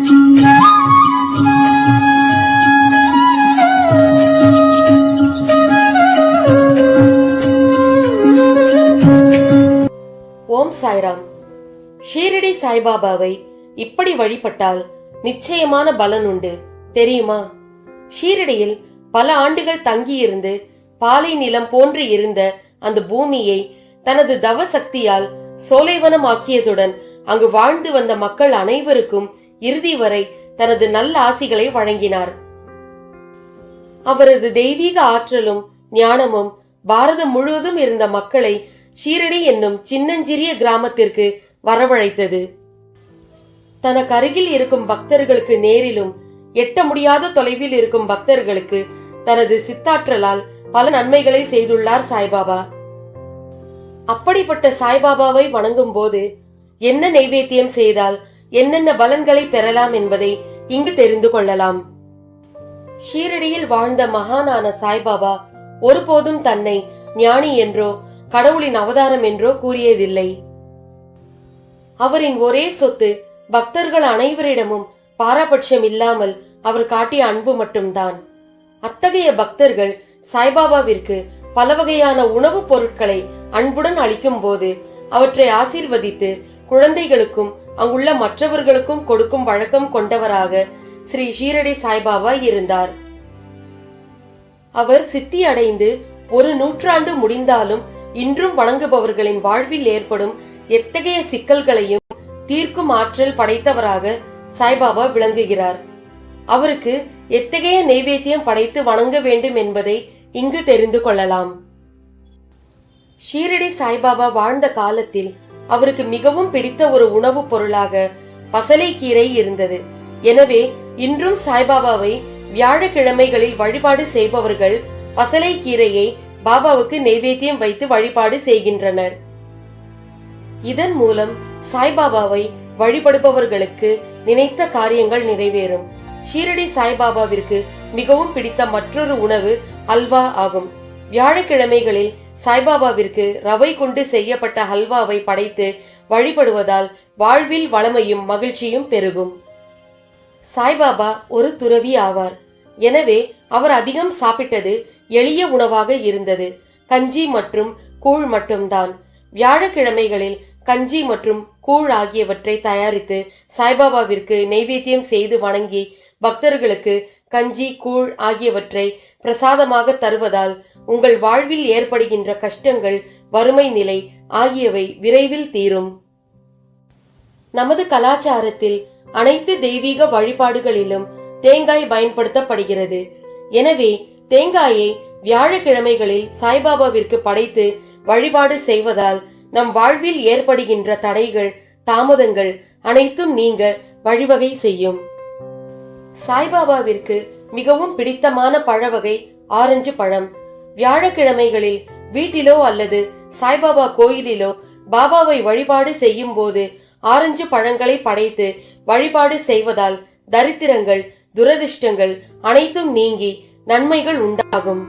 ஓம் சாய்ராம். ஷீரடி சாய்பாபாவை இப்படி வழிபட்டால் நிச்சயமான பலன் உண்டு. தெரியுமா? ஷீரடியில் பல ஆண்டுகள் தங்கியிருந்து பாலை நிலம் போன்று இருந்த அந்த பூமியை தனது தவ சக்தியால் சோலைவனமாக்கியதுடன் அங்கு வாழ்ந்து வந்த மக்கள் அனைவருக்கும் இறுதி வரை தனது நல்ல ஆசிகளை வழங்கினார். அவரது தெய்வீக ஆற்றலும் ஞானமும் பாரதம் முழுவதும் இருந்த மக்களை ஷீரடி என்னும் சின்னஞ்சிறிய கிராமத்திற்கு வரவழைத்தது. தனக்கு அருகில் இருக்கும் பக்தர்களுக்கு நேரிலும் எட்ட முடியாத தொலைவில் இருக்கும் பக்தர்களுக்கு தனது சித்தாற்றலால் பல நன்மைகளை செய்துள்ளார் சாய்பாபா. அப்படிப்பட்ட சாய்பாபாவை வணங்கும் போது என்ன நைவேத்தியம் செய்தால் என்னென்ன பலன்களை பெறலாம் என்பதை இங்கு தெரிந்து கொள்ளலாம். ஷீரடியில் வாழ்ந்த மகானான சாய்பாபா ஒருபோதும் தன்னை ஞானி என்றோ கடவுளின் அவதாரம் என்றோ கூறியதில்லை. அவரின் ஒரே சொத்து பக்தர்கள் அனைவரிடமும் பாரபட்சம் இல்லாமல் அவர் காட்டிய அன்பு மட்டும்தான். அத்தகைய பக்தர்கள் சாய்பாபாவிற்கு பல வகையான உணவுப் பொருட்களை அன்புடன் அளிக்கும் போது அவற்றை ஆசீர்வதித்து குழந்தைகளுக்கும் அங்குள்ள மற்றவர்களுக்கும் கொடுக்கும் வழக்கம் கொண்டவராக ஸ்ரீ ஷீரடி சாய்பாபா இருந்தார். அவர் சித்தி அடைந்து ஒரு நூற்றாண்டு முடிந்தாலும் இன்றும் வழங்குபவர்களின் வாழ்வில் ஏற்படும் எத்தகைய சிக்கல்களையும் தீர்க்கும் ஆற்றல் படைத்தவராக சாய்பாபா விளங்குகிறார். அவருக்கு எத்தகைய நைவேத்தியம் படைத்து வணங்க வேண்டும் என்பதை இங்கு தெரிந்து கொள்ளலாம். ஷீரடி சாய்பாபா வாழ்ந்த காலத்தில் அவருக்கு மிகவும் பிடித்த ஒரு உணவுப் பொருளாக பசலைக்கீரை இருந்தது. எனவே இன்றும் சாய்பாபாவை வியாழக்கிழமைகளில் வழிபாடு செய்பவர்கள் பசலைக்கீரையை பாபாவுக்கு நைவேத்தியம் வைத்து வழிபாடு செய்கின்றனர். இதன் மூலம் சாய்பாபாவை வழிபடுபவர்களுக்கு நினைத்த காரியங்கள் நிறைவேறும். ஷீரடி சாய்பாபாவிற்கு மிகவும் பிடித்த மற்றொரு உணவு அல்வா ஆகும். வியாழக்கிழமைகளில் சாய்பாபாவிற்கு ரவை கொண்டு செய்யப்பட்ட ஹல்வாவை படைத்து வழிபடுவதால் வாழ்வில் வளமையும் மகிழ்ச்சியும் பெருகும். சாய்பாபா ஒரு துறவி ஆவார். எனவே அவர் அதிகம் சாப்பிட்டது எளிய உணவாக இருந்தது. கஞ்சி மற்றும் கூழ் மட்டும்தான். வியாழக்கிழமைகளில் கஞ்சி மற்றும் கூழ் ஆகியவற்றை தயாரித்து சாய்பாபாவிற்கு நைவேத்தியம் செய்து வணங்கி பக்தர்களுக்கு கஞ்சி கூழ் ஆகியவற்றை பிரசாதமாக தருவதால் உங்கள் வாழ்வில் ஏற்படுகின்ற கஷ்டங்கள் வறுமை நிலை ஆகியவை விரைவில் தீரும். நமது கலாச்சாரத்தில் அனைத்து தெய்வீக வழிபாடுகளிலும் தேங்காய் பயன்படுத்தப்படுகிறது. எனவே தேங்காயை வியாழக்கிழமைகளில் சாய்பாபாவிற்கு படைத்து வழிபாடு செய்வதால் நம் வாழ்வில் ஏற்படுகின்ற தடைகள் தாமதங்கள் அனைத்தும் நீங்க வழிவகை செய்யும். சாய்பாபாவிற்கு மிகவும் பிடித்தமான பழவகை ஆரஞ்சு பழம். வியாழக்கிழமைகளில் வீட்டிலோ அல்லது சாய்பாபா கோயிலிலோ பாபாவை வழிபாடு செய்யும் போது ஆரஞ்சு பழங்களை படைத்து வழிபாடு செய்வதால் தரித்திரங்கள் துரதிர்ஷ்டங்கள் அனைத்தும் நீங்கி நன்மைகள் உண்டாகும்.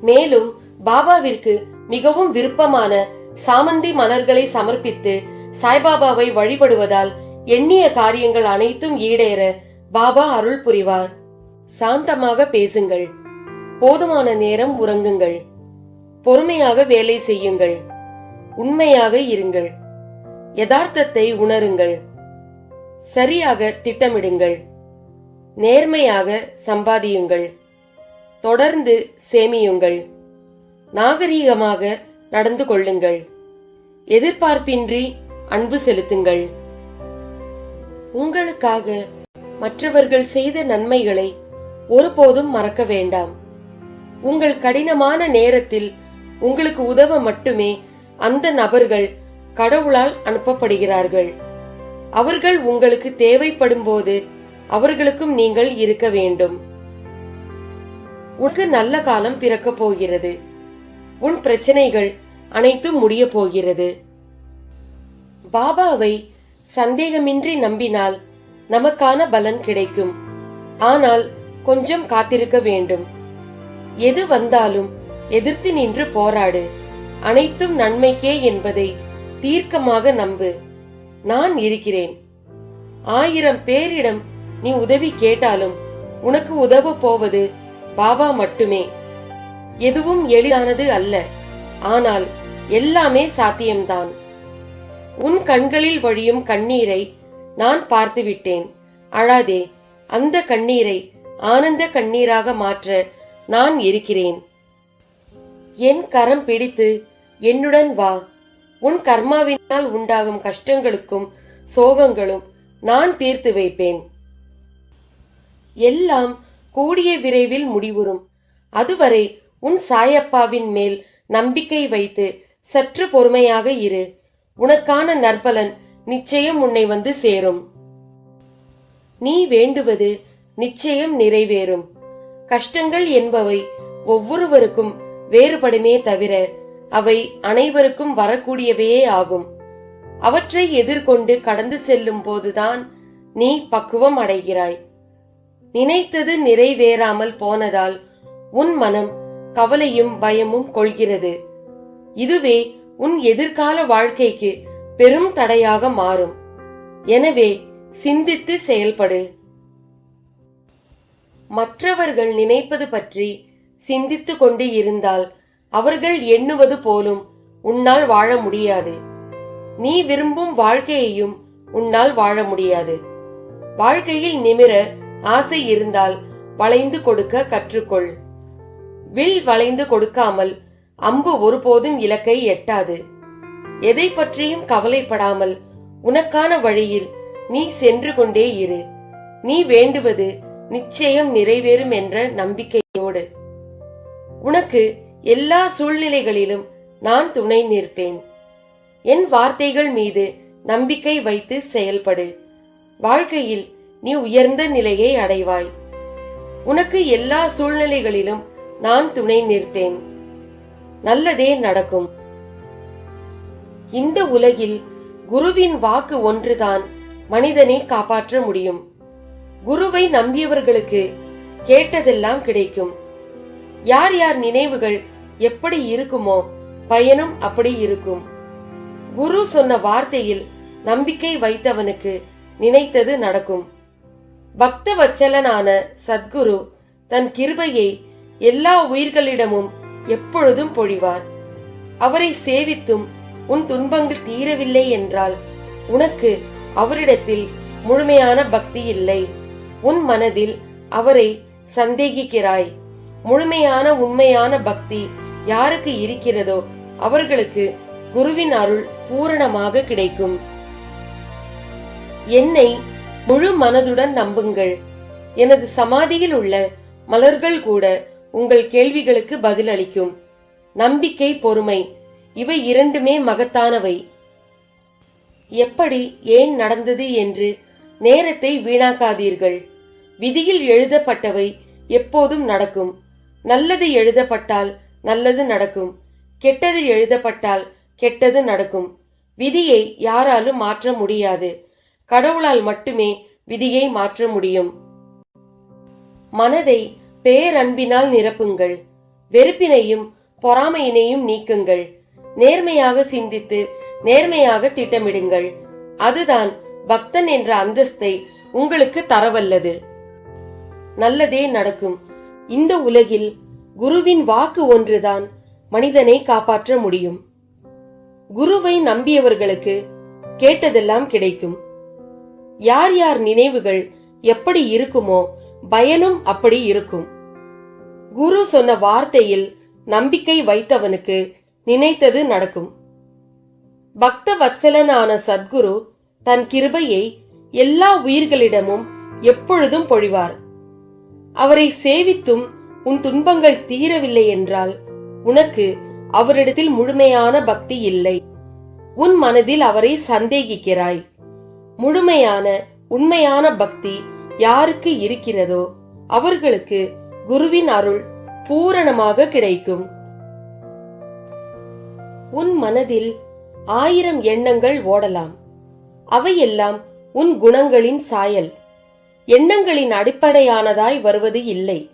மேலும் பாபாவிற்கு மிகவும் விருப்பமான சாமந்தி மலர்களை சமர்ப்பித்து சாய்பாபாவை வழிபடுவதால் எண்ணிய காரியங்கள் அனைத்தும் ஈடேற பாபா அருள் புரிவார். சாந்தமாக பேசுங்கள். போதுமான நேரம் உறங்குங்கள். பொறுமையாக வேலை செய்யுங்கள். உண்மையாக இருங்கள். யதார்த்தத்தை உணருங்கள். சரியாக திட்டமிடுங்கள். நேர்மையாக சம்பாதியுங்கள். தொடர்ந்து சேமியுங்கள். நாகரீகமாக நடந்து கொள்ளுங்கள். எதிர்பார்ப்பின்றி அன்பு செலுத்துங்கள். உங்களுக்காக மற்றவர்கள் செய்த நன்மைகளை ஒருபோதும் மறக்க வேண்டாம். உங்கள் கடினமான நேரத்தில் உங்களுக்கு உதவ மட்டுமே அந்த நபர்கள் கடவுளால் அனுப்பப்படுகிறார்கள். அவர்கள் உங்களுக்கு தேவைப்படும் போது அவர்களுக்கும் நீங்கள் இருக்க வேண்டும். உனக்கு நல்ல காலம் பிறக்க போகிறது. உன் பிரச்சனைகள் அனைத்தும் முடிய போகிறது. பாபாவை சந்தேகமின்றி நம்பினால் நமக்கான பலன் கிடைக்கும். ஆனால் கொஞ்சம் காத்திருக்க வேண்டும். எது வந்தாலும் எதிர்த்து நின்று போராடு. அனைத்தும் நன்மைக்கே என்பதை தீர்க்கமாக நம்பு. நான் இருக்கிறேன். ஆயிரம் பேரிடம் நீ உதவி கேட்டாலும் உனக்கு உதவ போவது பாபா மட்டுமே. எதுவும் எளிதானது அல்ல. ஆனால் எல்லாமே சாத்தியம்தான். உன் கண்களில் வழியும் கண்ணீரை நான் பார்த்துவிட்டேன். அழாதே அந்த கண்ணீரை ஆனந்த கண்ணீராக மாற்ற நான் இருக்கிறேன். என் கரம் பிடித்து என்னுடன் வா. உன் கர்மாவினால் உண்டாகும் கஷ்டங்களுக்கும் சோகங்களும் நான் தீர்த்து வைப்பேன். எல்லாம் கூடிய விரைவில் முடிவுறும். அதுவரை உன் சாயப்பாவின் மேல் நம்பிக்கை வைத்து சற்று பொறுமையாக இரு. உனக்கான நற்பலன் நிச்சயம் உன்னை வந்து சேரும். நீ வேண்டுவது நிச்சயம் நிறைவேறும். கஷ்டங்கள் என்பவை ஒவ்வொருவருக்கும் வேறுபடுமே தவிர அவை அனைவருக்கும் வரக்கூடியவையே ஆகும். அவற்றை எதிர்கொண்டு கடந்து செல்லும் போதுதான் நீ பக்குவம் அடைகிறாய். நினைத்தது நிறைவேறாமல் போனதால் உன் மனம் கவலையும் பயமும் கொள்கிறது. இதுவே உன் எதிர்கால வாழ்க்கைக்கு பெரும் தடையாக மாறும். எனவே சிந்தித்து செயல்படு. மற்றவர்கள் நினைப்பது பற்றி சிந்தித்து கொண்டு இருந்தால் அவர்கள் எண்ணுவது போலும் உன்னால் வாழ முடியாது. நீ விரும்பும் வாழ்க்கையையும் உன்னால் வாழ முடியாது. வாழ்க்கையில் நிமிர ஆசை இருந்தால் வளைந்து கொடுக்க கற்றுக்கொள். வில் வளைந்து கொடுக்காமல் அம்பு ஒருபோதும் இலக்கை எட்டாது. எதை பற்றியும் கவலைப்படாமல் உனக்கான வழியில் நீ சென்று கொண்டே இரு. நீ வேண்டுவது நிச்சயம் நிறைவேறும் என்ற நம்பிக்கையோடு. உனக்கு எல்லா சூழ்நிலைகளிலும் நான் துணை நிற்பேன். என் வார்த்தைகள் மீது நம்பிக்கை வைத்து செயல்படு. வாழ்க்கையில் நீ உயர்ந்த நிலையை அடைவாய். உனக்கு எல்லா சூழ்நிலைகளிலும் நான் துணை நிற்பேன். நல்லதே நடக்கும். இந்த உலகில் குருவின் வாக்கு ஒன்றுதான் மனிதனை காப்பாற்ற முடியும். குருவை நம்பியவர்களுக்கு கேட்டதெல்லாம் கிடைக்கும். யார் யார் நினைவுகள் எப்படி இருக்குமோ பயனும் அப்படி இருக்கும். குரு சொன்ன வார்த்தையில் நம்பிக்கை வைத்தவனுக்கு நினைத்தது நடக்கும். பக்த வச்சலனான சத்குரு தன் கிருபையை எல்லா உயிர்களிடமும் எப்பொழுதும் பொழிவார். அவரை சேவித்தும் உன் துன்பங்கள் தீரவில்லை என்றால் உனக்கு அவரிடத்தில் முழுமையான பக்தி இல்லை. உன் மனதில் அவரை சந்தேகிக்கிறாய். முழுமையான உண்மையான பக்தி யாருக்கு இருக்கிறதோ அவர்களுக்கு குருவின் அருள் பூரணமாக கிடைக்கும். என்னை முழு மனதுடன் நம்புங்கள். எனது சமாதியில் உள்ள மலர்கள் கூட உங்கள் கேள்விகளுக்கு பதிலளிக்கும். நம்பிக்கை பொறுமை இவை இரண்டுமே மகத்தானவை. எப்படி ஏன் நடந்தது என்று நேரத்தை வீணாக்காதீர்கள். விதியில் எழுதப்பட்டவை எப்போதும் நடக்கும். நல்லது எழுதப்பட்டால் நல்லது நடக்கும். கெட்டது எழுதப்பட்டால் கெட்டது நடக்கும். விதியை யாராலும் மாற்ற முடியாது. கடவுளால் மட்டுமே விதியை மாற்ற முடியும். மனதை பேரன்பினால் நிரப்புங்கள். வெறுப்பினையும் பொறாமையினையும் நீக்குங்கள். நேர்மையாக சிந்தித்து நேர்மையாக திட்டமிடுங்கள். அதுதான் பக்தன் என்ற அந்தஸ்தை உங்களுக்கு தரவல்லது. நல்லதே நடக்கும். இந்த உலகில் குருவின் வாக்கு ஒன்றுதான் மனிதனை காப்பாற்ற முடியும். குருவை நம்பியவர்களுக்கு கேட்டதெல்லாம் கிடைக்கும். யார் யார் நினைவுகள் எப்படி இருக்குமோ பயனும் அப்படி இருக்கும். குரு சொன்ன வார்த்தையில் நம்பிக்கை வைத்தவனுக்கு நினைத்தது நடக்கும். பக்த வத்சலனான சத்குரு தன் கிருபையை எல்லா உயிர்களிடமும் எப்பொழுதும் பொழிவார். அவரை சேவித்தும் உன் துன்பங்கள் தீரவில்லை என்றால் உனக்கு அவரிடத்தில் முழுமையான பக்தி இல்லை. உன் மனதில் அவரை சந்தேகிக்கிறாய். முழுமையான உண்மையான பக்தி யாருக்கு இருக்கிறதோ அவர்களுக்கு குருவின் அருள் பூரணமாக கிடைக்கும். உன் மனதில் ஆயிரம் எண்ணங்கள் ஓடலாம். அவையெல்லாம் உன் குணங்களின் சாயல். எண்ணங்களின் அடிப்படையானதாய் வருவது இல்லை.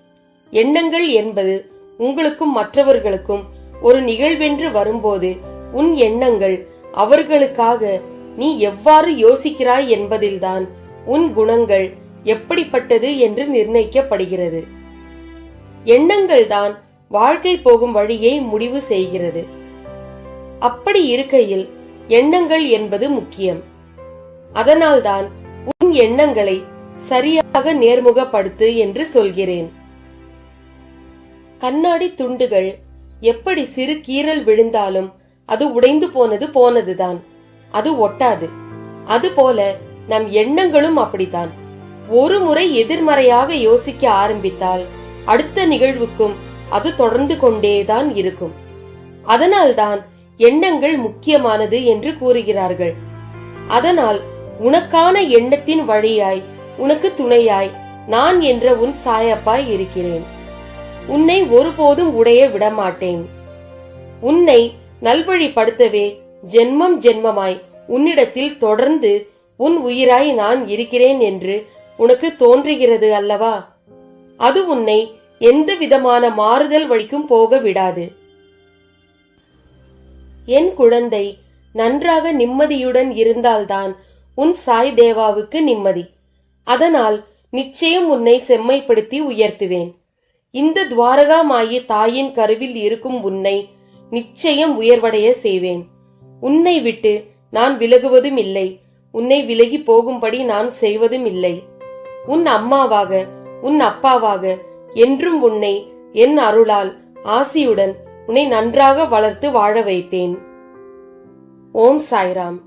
எண்ணங்கள் என்பது உங்களுக்கும் மற்றவர்களுக்கும் ஒரு நிகழ்வென்று வரும்போது உன் எண்ணங்கள் அவர்களுக்காக நீ எவ்வாறு யோசிக்கிறாய் என்பதில்தான் உன் குணங்கள் எப்படிப்பட்டது என்று நிர்ணயிக்கப்படுகிறது. எண்ணங்கள் தான் வாழ்க்கை போகும் வழியை முடிவு செய்கிறது. அப்படி இருக்கையில் எண்ணங்கள் என்பது முக்கியம். அதனால்தான் உன் எண்ணங்களை சரியாக நேர்முகப்படுத்து என்று சொல்கிறேன். கண்ணாடி துண்டுகள் எப்படி சிறு கீறல் விழுந்தாலும் அது உடைந்து போனது போனதுதான். அது ஒட்டாது. அதுபோல நம் எண்ணங்களும் அப்படித்தான். ஒரு முறை எதிர்மறையாக யோசிக்க ஆரம்பித்தால் அடுத்த நிகழ்வுக்கும் அது தொடர்ந்து கொண்டேதான் இருக்கும். அதனால்தான் எண்ணங்கள் முக்கியமானது என்று கூறுகிறார்கள். அதனால் உனக்கான எண்ணத்தின் வழியாய் உனக்கு துணையாய் நான் என்ற உன் சாயப்பாய் இருக்கிறேன். உன்னை ஒருபோதும் உடைய விடமாட்டேன். உன்னை நல்வழிப்படுத்தவே ஜென்மம் ஜென்மமாய் உன்னிடத்தில் தொடர்ந்து உன் உயிராய் நான் இருக்கிறேன் என்று உனக்கு தோன்றுகிறது அல்லவா? அது உன்னை எந்த விதமான மாறுதல் வழிக்கும் போக விடாது. என் குழந்தை நன்றாக நிம்மதியுடன் இருந்தால்தான் உன் சாய் தேவாவுக்கு நிம்மதி. அதனால் நிச்சயம் உன்னை செம்மைப்படுத்தி உயர்த்துவேன். இந்த துவாரகா மாயி தாயின் கருவில் இருக்கும் உன்னை நிச்சயம் உயர்வடைய செய்வேன். உன்னை விட்டு நான் விலகுவதும் இல்லை. உன்னை விலகி போகும்படி நான் செய்வதும் இல்லை. உன் அம்மாவாக உன் அப்பாவாக என்றும் உன்னை என் அருளால் ஆசியுடன் உன்னை நன்றாக வளர்த்து வாழ வைப்பேன். ஓம் சாய்ராம்.